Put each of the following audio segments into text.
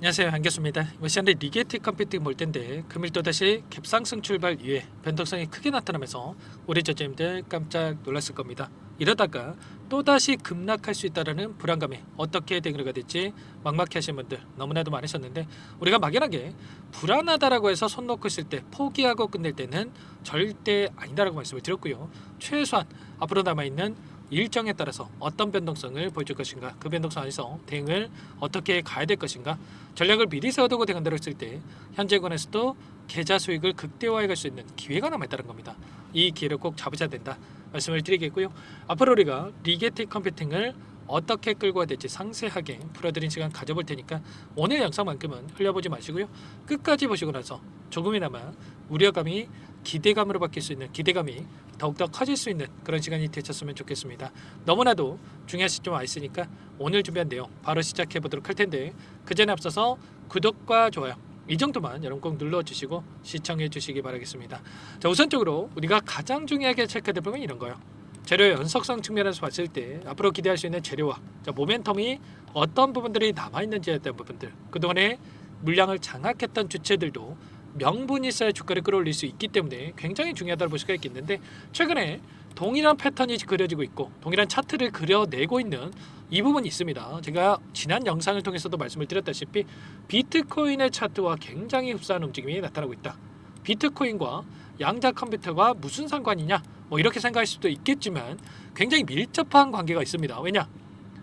안녕하세요 한교수입니다. 이번 시간에 리게트 컴퓨팅 볼 텐데 금일 또다시 갭상승 출발 이후에 변동성이 크게 나타나면서 우리 저점들 깜짝 놀랐을 겁니다. 이러다가 또다시 급락할 수 있다는 불안감이 어떻게 대응가 될지 막막해 하시는 분들 너무나도 많으셨는데 우리가 막연하게 불안하다라고 해서 손 놓고 있을 때 포기하고 끝낼 때는 절대 아니다라고 말씀을 드렸고요. 최소한 앞으로 남아있는 일정에 따라서 어떤 변동성을 보여줄 것인가 그 변동성 안에서 대응을 어떻게 가야 될 것인가 전략을 미리 세워두고 했을 때 현재 권에서도 계좌 수익을 극대화해 갈 수 있는 기회가 남아있다는 겁니다. 이 기회를 꼭 잡으셔야 된다 말씀을 드리겠고요. 앞으로 우리가 리게틱 컴퓨팅을 어떻게 끌고 될지 상세하게 풀어드린 시간 가져볼 테니까 오늘 영상만큼은 흘려보지 마시고요 끝까지 보시고 나서 조금이나마 우려감이 기대감으로 바뀔 수 있는 기대감이 더욱더 커질 수 있는 그런 시간이 되셨으면 좋겠습니다. 너무나도 중요한 시점 와 있으니까 오늘 준비한 내용 바로 시작해 보도록 할 텐데 그 전에 앞서서 구독과 좋아요 이 정도만 여러분 꼭 눌러주시고 시청해 주시기 바라겠습니다. 자 우선적으로 우리가 가장 중요하게 체크될 부분이 이런 거예요. 재료의 연속성 측면에서 봤을 때 앞으로 기대할 수 있는 재료와 자, 모멘텀이 어떤 부분들이 남아 있는지에 대한 부분들 그동안에 물량을 장악했던 주체들도 명분이 있어야 주가를 끌어올릴 수 있기 때문에 굉장히 중요하다고 볼 수가 있겠는데 최근에 동일한 패턴이 그려지고 있고 동일한 차트를 그려내고 있는 이 부분이 있습니다. 제가 지난 영상을 통해서도 말씀을 드렸다시피 비트코인의 차트와 굉장히 흡사한 움직임이 나타나고 있다. 비트코인과 양자 컴퓨터가 무슨 상관이냐? 뭐 이렇게 생각할 수도 있겠지만 굉장히 밀접한 관계가 있습니다. 왜냐?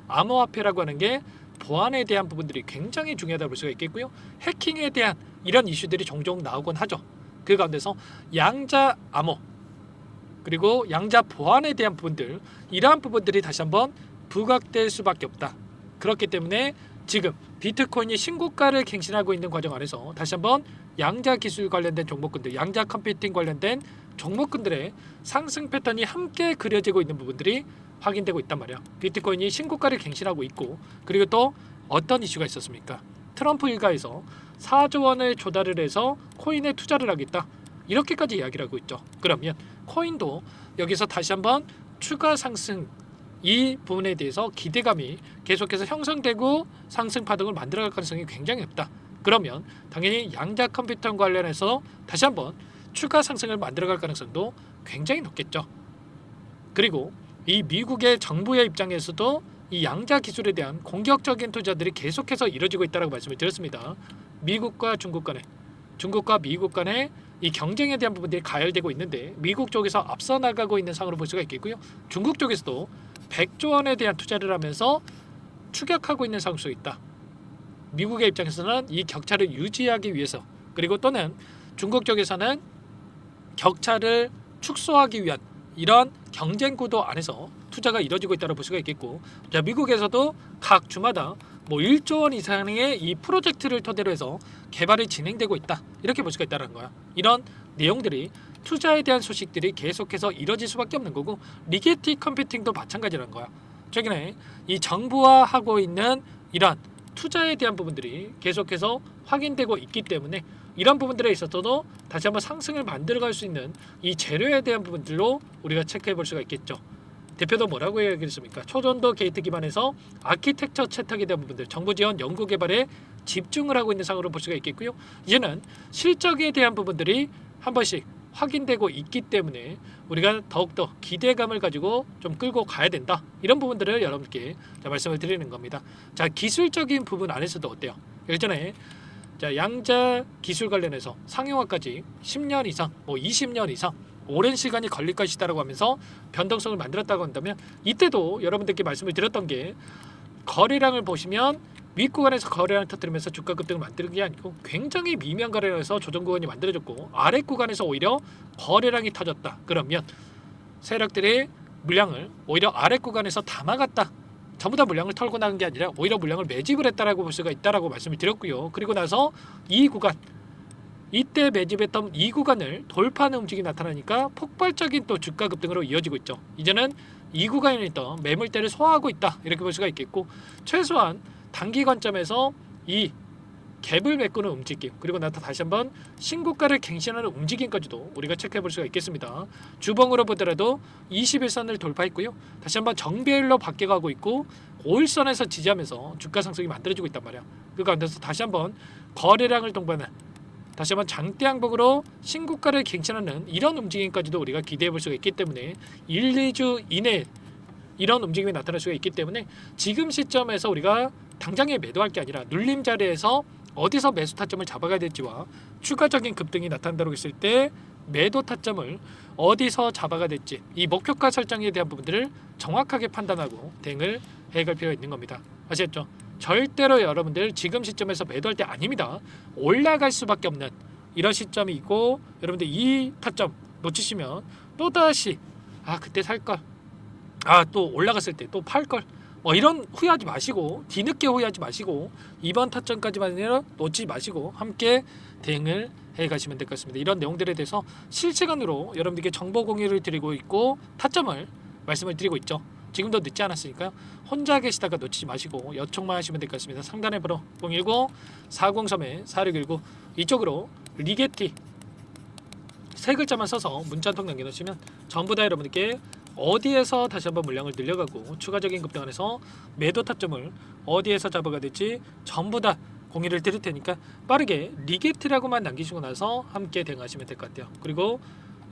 암호화폐라고 하는 게 보안에 대한 부분들이 굉장히 중요하다고 볼 수가 있겠고요. 해킹에 대한 이런 이슈들이 종종 나오곤 하죠. 그 가운데서 양자 암호 그리고 양자 보안에 대한 부분들 이러한 부분들이 다시 한번 부각될 수밖에 없다. 그렇기 때문에 지금 비트코인이 신고가를 갱신하고 있는 과정 안에서 다시 한번 양자 기술 관련된 종목군들, 양자 컴퓨팅 관련된 종목군들의 상승 패턴이 함께 그려지고 있는 부분들이 확인되고 있단 말이야. 비트코인이 신고가를 갱신하고 있고 그리고 또 어떤 이슈가 있었습니까? 트럼프 일가에서 4조 원을 조달을 해서 코인에 투자를 하겠다. 이렇게까지 이야기를 하고 있죠. 그러면 코인도 여기서 다시 한번 추가 상승 이 부분에 대해서 기대감이 계속해서 형성되고 상승 파동을 만들어갈 가능성이 굉장히 높다. 그러면 당연히 양자 컴퓨터 관련해서 다시 한번 추가 상승을 만들어갈 가능성도 굉장히 높겠죠. 그리고 이 미국의 정부의 입장에서도 이 양자 기술에 대한 공격적인 투자들이 계속해서 이루어지고 있다고 말씀을 드렸습니다. 미국과 중국 간에 중국과 미국 간에 이 경쟁에 대한 부분들이 가열되고 있는데 미국 쪽에서 앞서 나가고 있는 상으로 볼 수가 있겠고요. 중국 쪽에서도 100조 원에 대한 투자를 하면서 추격하고 있는 상황 속에 있다. 미국의 입장에서는 이 격차를 유지하기 위해서 그리고 또는 중국 쪽에서는 격차를 축소하기 위한 이런 경쟁 구도 안에서 투자가 이루어지고 있다고 볼 수가 있겠고 자 미국에서도 각 주마다 뭐 1조 원 이상의 이 프로젝트를 토대로 해서 개발이 진행되고 있다. 이렇게 볼 수가 있다는 거야. 이런 내용들이 투자에 대한 소식들이 계속해서 이뤄질 수밖에 없는 거고 리게티 컴퓨팅도 마찬가지라는 거야. 최근에 이 정부와 하고 있는 이러한 투자에 대한 부분들이 계속해서 확인되고 있기 때문에 이런 부분들에 있어서도 다시 한번 상승을 만들어갈 수 있는 이 재료에 대한 부분들로 우리가 체크해 볼 수가 있겠죠. 대표도 뭐라고 얘기했습니까? 초전도 게이트 기반에서 아키텍처 채택에 대한 부분들, 정부 지원 연구 개발에 집중을 하고 있는 상으로 볼 수가 있겠고요. 이제는 실적에 대한 부분들이 한 번씩 확인되고 있기 때문에 우리가 더욱더 기대감을 가지고 좀 끌고 가야 된다. 이런 부분들을 여러분께 자, 말씀을 드리는 겁니다. 자, 기술적인 부분 안에서도 어때요? 예전에 자, 양자 기술 관련해서 상용화까지 10년 이상, 뭐 20년 이상 오랜 시간이 걸릴 것이다라고 하면서 변동성을 만들었다고 한다면 이때도 여러분들께 말씀을 드렸던 게 거래량을 보시면 윗구간에서 거래량 터뜨리면서 주가 급등을 만드는 게 아니고 굉장히 미미한 거래량에서 조정 구간이 만들어졌고 아래 구간에서 오히려 거래량이 터졌다. 그러면 세력들의 물량을 오히려 아래 구간에서 담아갔다. 전부 다 물량을 털고 나간 게 아니라 오히려 물량을 매집을 했다라고 볼 수가 있다라고 말씀을 드렸고요. 그리고 나서 이 구간 이때 매집했던 이 구간을 돌파하는 움직임이 나타나니까 폭발적인 또 주가 급등으로 이어지고 있죠. 이제는 이 구간에 있던 매물대를 소화하고 있다 이렇게 볼 수가 있겠고 최소한 단기 관점에서 이 갭을 메꾸는 움직임 그리고 나타 다시 한번 신고가를 갱신하는 움직임까지도 우리가 체크해 볼 수가 있겠습니다. 주봉으로 보더라도 21선을 돌파했고요. 다시 한번 정배율로 바뀌어가고 있고 5일선에서 지지하면서 주가 상승이 만들어지고 있단 말이야. 그 가운데서 다시 한번 거래량을 동반한 다시 한번 장대 항복으로 신고가를 갱신하는 이런 움직임까지도 우리가 기대해 볼 수가 있기 때문에 1, 2주 이내 이런 움직임이 나타날 수가 있기 때문에 지금 시점에서 우리가 당장에 매도할 게 아니라 눌림 자리에서 어디서 매수 타점을 잡아가야 될지와 추가적인 급등이 나타난다고 했을 때 매도 타점을 어디서 잡아가 될지 이 목표가 설정에 대한 부분들을 정확하게 판단하고 대응을 해갈 필요가 있는 겁니다. 아시겠죠? 절대로 여러분들 지금 시점에서 매도할 때 아닙니다. 올라갈 수밖에 없는 이런 시점이 있고 여러분들 이 타점 놓치시면 또 다시 아 그때 살 걸. 아 또 올라갔을 때 또 팔 걸. 뭐 이런 후회하지 마시고 뒤늦게 후회하지 마시고 이번 타점까지만 아니라 놓지 마시고 함께 대응을 해 가시면 될 것 같습니다. 이런 내용들에 대해서 실시간으로 여러분들께 정보 공유를 드리고 있고 타점을 말씀을 드리고 있죠. 지금도 늦지 않았으니까요. 혼자 계시다가 놓치지 마시고 요청만 하시면 될 것 같습니다. 상단에 번호 010 403에 4619 이쪽으로 리게티 세 글자만 써서 문자 한통 남겨놓으시면 전부 다 여러분들께 어디에서 다시 한번 물량을 늘려가고 추가적인 급등 안에서 매도 타점을 어디에서 잡아가 될지 전부 다 공유를 드릴 테니까 빠르게 리게티라고만 남기시고 나서 함께 대응하시면 될 것 같아요. 그리고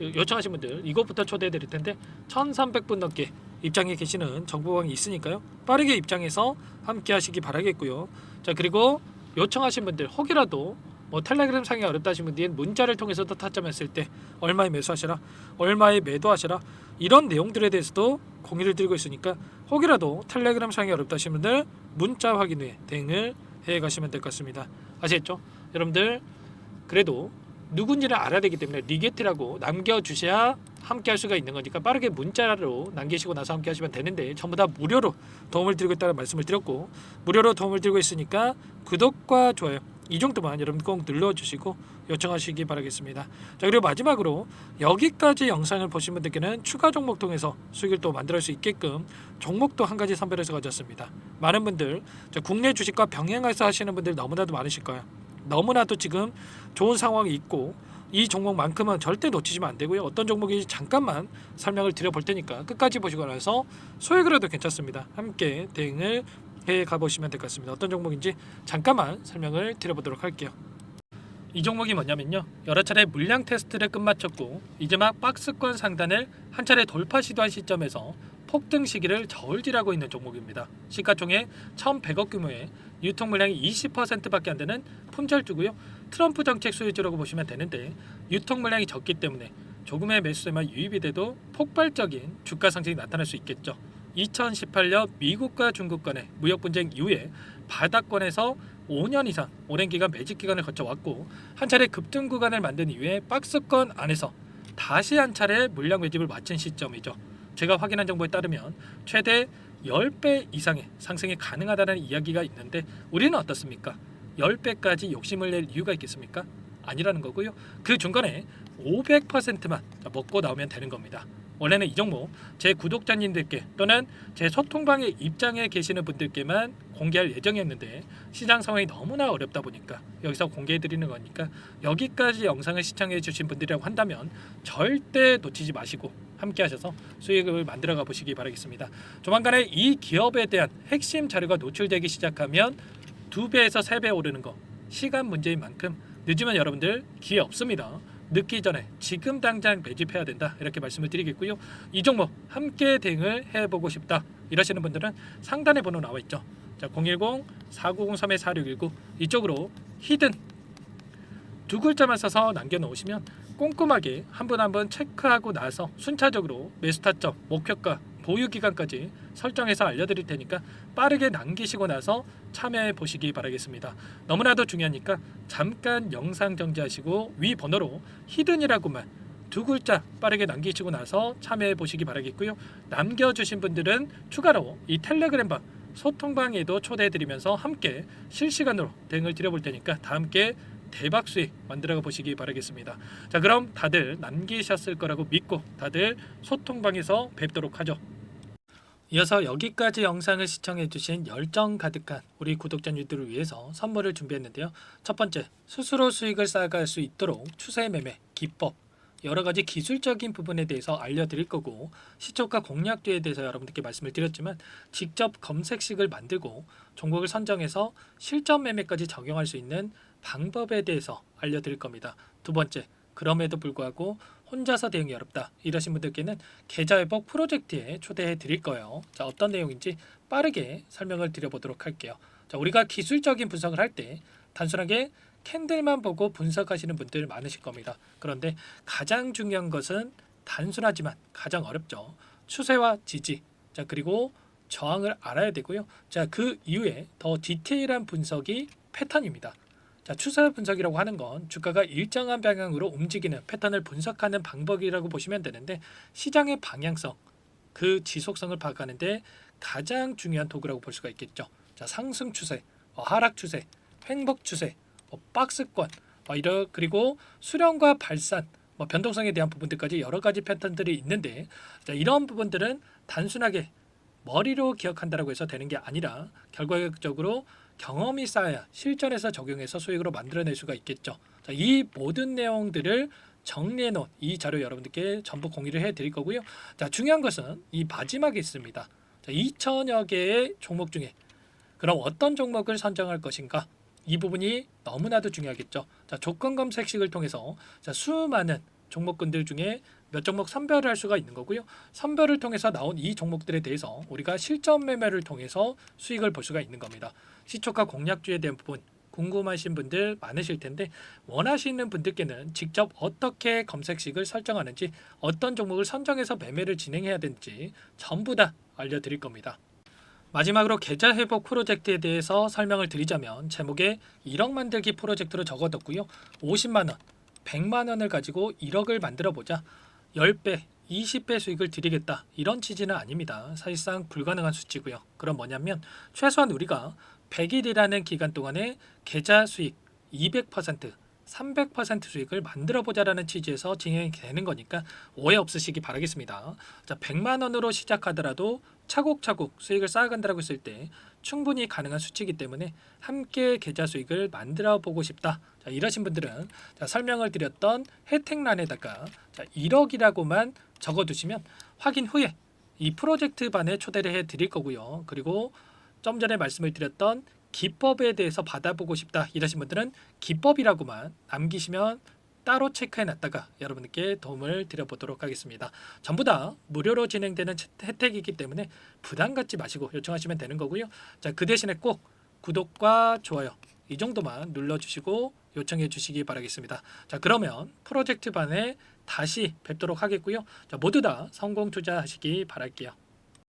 요청하신 분들 이것부터 초대해 드릴 텐데 1300분 넘게 입장에 계시는 정보방이 있으니까요. 빠르게 입장해서 함께 하시기 바라겠고요. 자, 그리고 요청하신 분들 혹이라도 뭐 텔레그램 상이 어렵다 하신 분들은 문자를 통해서도 타점했을 때 얼마에 매수하시라 얼마에 매도하시라 이런 내용들에 대해서도 공유를 드리고 있으니까 혹이라도 텔레그램 상이 어렵다 하신 분들 문자 확인 후에 대응을 해 가시면 될 것 같습니다. 아시겠죠? 여러분들 그래도 누군지를 알아야 되기 때문에 리게트라고 남겨주셔야 함께 할 수가 있는 거니까 빠르게 문자로 남기시고 나서 함께 하시면 되는데 전부 다 무료로 도움을 드리고 있다는 말씀을 드렸고 무료로 도움을 드리고 있으니까 구독과 좋아요 이 정도만 여러분 꼭 눌러주시고 요청하시기 바라겠습니다. 자 그리고 마지막으로 여기까지 영상을 보신 분들께는 추가 종목 통해서 수익을 또 만들 수 있게끔 종목도 한 가지 선별해서 가졌습니다. 많은 분들 자, 국내 주식과 병행해서 하시는 분들 너무나도 많으실 거예요. 너무나도 지금 좋은 상황이 있고 이 종목만큼은 절대 놓치시면 안 되고요. 어떤 종목인지 잠깐만 설명을 드려볼 테니까 끝까지 보시고 나서 소액을 해도 괜찮습니다. 함께 대응을 해 가보시면 될 것 같습니다. 어떤 종목인지 잠깐만 설명을 드려보도록 할게요. 이 종목이 뭐냐면요. 여러 차례 물량 테스트를 끝마쳤고 이제 막 박스권 상단을 한 차례 돌파 시도한 시점에서 폭등 시기를 저울질하고 있는 종목입니다. 시가총액 1,100억 규모의 유통 물량이 20%밖에 안 되는 품절주고요. 트럼프 정책 수혜주라고 보시면 되는데 유통 물량이 적기 때문에 조금의 매수세만 유입이 돼도 폭발적인 주가 상승이 나타날 수 있겠죠. 2018년 미국과 중국 간의 무역 분쟁 이후에 바닥권에서 5년 이상 오랜 기간 매집 기간을 거쳐왔고 한 차례 급등 구간을 만든 이후에 박스권 안에서 다시 한 차례 물량 매집을 마친 시점이죠. 제가 확인한 정보에 따르면 최대 10배 이상의 상승이 가능하다는 이야기가 있는데 우리는 어떻습니까? 10배까지 욕심을 낼 이유가 있겠습니까? 아니라는 거고요. 그 중간에 500%만 먹고 나오면 되는 겁니다. 원래는 이 종목 제 구독자님들께 또는 제 소통방에 입장에 계시는 분들께만 공개할 예정이었는데 시장 상황이 너무나 어렵다 보니까 여기서 공개해 드리는 거니까 여기까지 영상을 시청해 주신 분들이라고 한다면 절대 놓치지 마시고 함께 하셔서 수익을 만들어 가 보시기 바라겠습니다. 조만간에 이 기업에 대한 핵심 자료가 노출되기 시작하면 두 배에서 세 배 오르는 거 시간 문제인 만큼 늦으면 여러분들 기회 없습니다. 늦기 전에 지금 당장 매집해야 된다 이렇게 말씀을 드리겠고요. 이 종목 함께 대응을 해보고 싶다 이러시는 분들은 상단에 번호 나와 있죠. 자 010-4903-4619 이쪽으로 히든 두 글자만 써서 남겨놓으시면 꼼꼼하게 한 분 한 분 체크하고 나서 순차적으로 매수 타점, 목표가, 보유 기간까지 설정해서 알려드릴 테니까 빠르게 남기시고 나서 참여해 보시기 바라겠습니다. 너무나도 중요하니까 잠깐 영상 정지하시고 위 번호로 히든이라고만 두 글자 빠르게 남기시고 나서 참여해 보시기 바라겠고요. 남겨주신 분들은 추가로 이 텔레그램방 소통방에도 초대해 드리면서 함께 실시간으로 대응을 드려볼 테니까 다 함께 대박 수익 만들어 보시기 바라겠습니다. 자, 그럼 다들 남기셨을 거라고 믿고 다들 소통방에서 뵙도록 하죠. 이어서 여기까지 영상을 시청해 주신 열정 가득한 우리 구독자님들을 위해서 선물을 준비했는데요. 첫 번째, 스스로 수익을 쌓아갈 수 있도록 추세 매매 기법 여러 가지 기술적인 부분에 대해서 알려드릴 거고 시초가 공략주에 대해서 여러분들께 말씀을 드렸지만 직접 검색식을 만들고 종목을 선정해서 실전 매매까지 적용할 수 있는 방법에 대해서 알려드릴 겁니다. 두 번째, 그럼에도 불구하고 혼자서 대응이 어렵다 이러신 분들께는 계좌 회복 프로젝트에 초대해 드릴 거예요. 자 어떤 내용인지 빠르게 설명을 드려보도록 할게요. 자 우리가 기술적인 분석을 할 때 단순하게 캔들만 보고 분석하시는 분들 많으실 겁니다. 그런데 가장 중요한 것은 단순하지만 가장 어렵죠. 추세와 지지, 자 그리고 저항을 알아야 되고요. 자 그 이후에 더 디테일한 분석이 패턴입니다. 자 추세 분석이라고 하는 건 주가가 일정한 방향으로 움직이는 패턴을 분석하는 방법이라고 보시면 되는데 시장의 방향성, 그 지속성을 파악하는데 가장 중요한 도구라고 볼 수가 있겠죠. 자 상승 추세, 어, 하락 추세, 횡복 추세, 뭐 박스권, 어, 이러 그리고 수렴과 발산, 뭐 변동성에 대한 부분들까지 여러 가지 패턴들이 있는데 자, 이런 부분들은 단순하게 머리로 기억한다라고 해서 되는 게 아니라 결과적으로 경험이 쌓아야 실전에서 적용해서 수익으로 만들어낼 수가 있겠죠. 자, 이 모든 내용들을 정리해 놓은 이 자료 여러분들께 전부 공유를 해 드릴 거고요. 자, 중요한 것은 이 마지막에 있습니다. 자, 2천여 개의 종목 중에 그럼 어떤 종목을 선정할 것인가? 이 부분이 너무나도 중요하겠죠. 자, 조건 검색식을 통해서 자, 수많은 종목군들 중에 몇 종목 선별을 할 수가 있는 거고요. 선별을 통해서 나온 이 종목들에 대해서 우리가 실전 매매를 통해서 수익을 볼 수가 있는 겁니다. 시초가 공략주에 대한 부분 궁금하신 분들 많으실 텐데 원하시는 분들께는 직접 어떻게 검색식을 설정하는지 어떤 종목을 선정해서 매매를 진행해야 되는지 전부 다 알려드릴 겁니다. 마지막으로 계좌 회복 프로젝트에 대해서 설명을 드리자면 제목에 1억 만들기 프로젝트로 적어뒀고요. 50만 원, 100만 원을 가지고 1억을 만들어 보자. 10배, 20배 수익을 드리겠다. 이런 취지는 아닙니다. 사실상 불가능한 수치고요. 그럼 뭐냐면 최소한 우리가 100일이라는 기간 동안에 계좌 수익 200%, 300% 수익을 만들어 보자라는 취지에서 진행이 되는 거니까 오해 없으시기 바라겠습니다. 자, 100만 원으로 시작하더라도 차곡차곡 수익을 쌓아간다라고 했을 때 충분히 가능한 수치이기 때문에 함께 계좌 수익을 만들어 보고 싶다. 자, 이러신 분들은 자, 설명을 드렸던 혜택란에다가 자, 1억이라고만 적어두시면 확인 후에 이 프로젝트 반에 초대를 해 드릴 거고요. 그리고 좀 전에 말씀을 드렸던 기법에 대해서 받아보고 싶다 이러신 분들은 기법이라고만 남기시면 따로 체크해 놨다가 여러분께 도움을 드려보도록 하겠습니다. 전부 다 무료로 진행되는 채- 혜택이기 때문에 부담 갖지 마시고 요청하시면 되는 거고요. 자, 그 대신에 꼭 구독과 좋아요 이 정도만 눌러주시고 요청해 주시기 바라겠습니다. 자, 그러면 프로젝트 반에 다시 뵙도록 하겠고요. 자, 모두 다 성공 투자하시기 바랄게요.